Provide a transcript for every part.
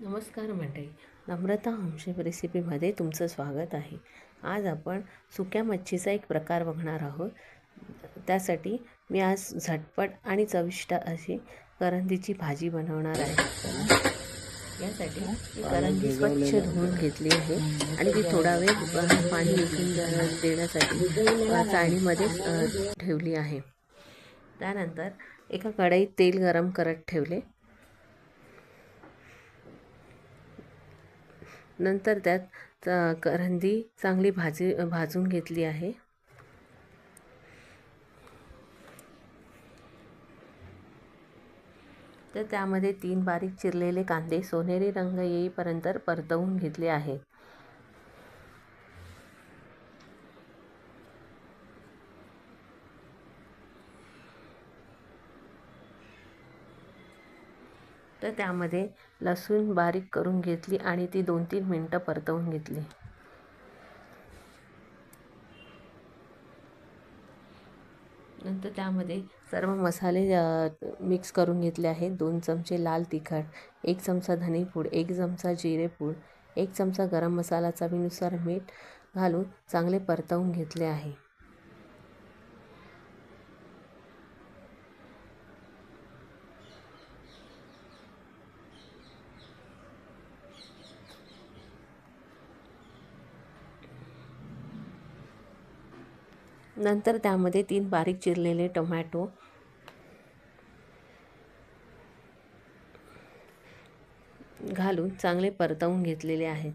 नमस्कार मंडळी नम्रता होमशेफ रेसिपीमध्ये तुमचं स्वागत आहे. आज आपण सुक्या मच्छीचा एक प्रकार बघणार आहोत. त्यासाठी मी आज झटपट आणि चविष्ट अशी करंदीची भाजी बनवणार आहे. यासाठी मी करंदी स्वच्छ धुवून घेतली आहे. आणि ती थोडा वेळ पाणी द- देण्यासाठी चाळणीमध्ये ठेवली आहे. त्यानंतर एका कढईत तेल गरम करत ठेवले. नंतर त्यात करंदी चांगली भाजी भाजून घेतली आहे. तर त्यामध्ये तीन बारीक चिरलेले कांदे सोनेरी रंग येईपर्यंत परतवून घेतले आहे तर त्यामध्ये लसूण बारीक करून घेतली आणि ती दोन तीन मिनटं परतवून घेतली. नंतर त्यामध्ये सर्व मसाले मिक्स करून घेतले आहेत. दोन चमचे लाल तिखट एक चमचा धनेपूड एक चमचा जिरेपूड एक चमचा गरम मसाला चवीनुसार मीठ घालून चांगले परतवून घेतले आहे. नंतर त्यामध्ये तीन बारीक चिरलेले टोमॅटो. घालून चांगले परतवून घेतलेले आहेत.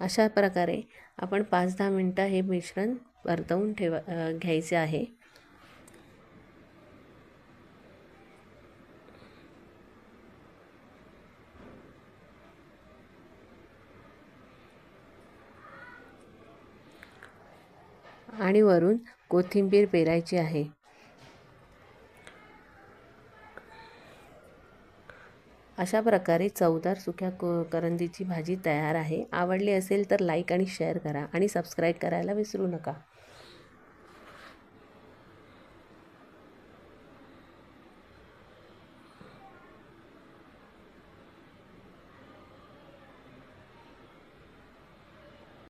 अशा प्रकारे आपण पाच दहा मिनटं हे मिश्रण परतवून ठेवा घ्यायचे आहे. आणि वरून कोथिंबीर पेरायची आहे. अशा प्रकारे चवदार सुक्या क करंजीची भाजी तयार आहे. आवडली असेल तर लाईक आणि शेअर करा आणि सबस्क्राईब करायला विसरू नका.